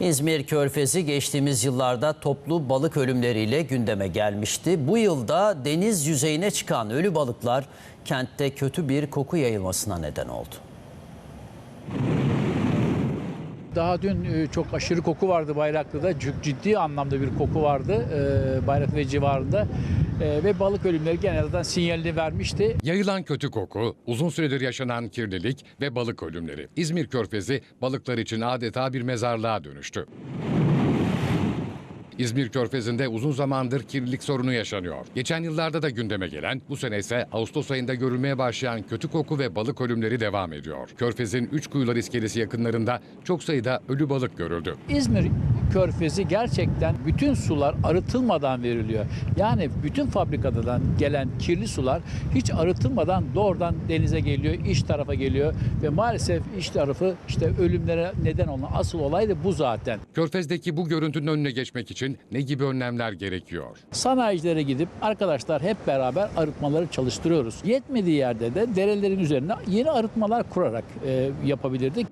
İzmir Körfezi geçtiğimiz yıllarda toplu balık ölümleriyle gündeme gelmişti. Bu yılda deniz yüzeyine çıkan ölü balıklar kentte kötü bir koku yayılmasına neden oldu. Daha dün e, çok aşırı koku vardı Bayraklı'da. Çok ciddi anlamda bir koku vardı e, Bayraklı ve civarında. E, Ve balık ölümleri genelden sinyalini vermişti. Yayılan kötü koku, uzun süredir yaşanan kirlilik ve balık ölümleri. İzmir Körfezi balıklar için adeta bir mezarlığa dönüştü. İzmir Körfezi'nde uzun zamandır kirlilik sorunu yaşanıyor. Geçen yıllarda da gündeme gelen, bu sene ise Ağustos ayında görülmeye başlayan kötü koku ve balık ölümleri devam ediyor. Körfez'in Üç Kuyular iskelesi yakınlarında çok sayıda ölü balık görüldü. İzmir Körfezi gerçekten bütün sular arıtılmadan veriliyor. Yani bütün fabrikadan gelen kirli sular hiç arıtılmadan doğrudan denize geliyor, iç tarafa geliyor ve maalesef iç tarafı işte ölümlere neden olan asıl olay da bu zaten. Körfez'deki bu görüntünün önüne geçmek için ne gibi önlemler gerekiyor? Sanayicilere gidip arkadaşlar hep beraber arıtmaları çalıştırıyoruz. Yetmediği yerde de derelerin üzerine yeni arıtmalar kurarak e, yapabilirdik.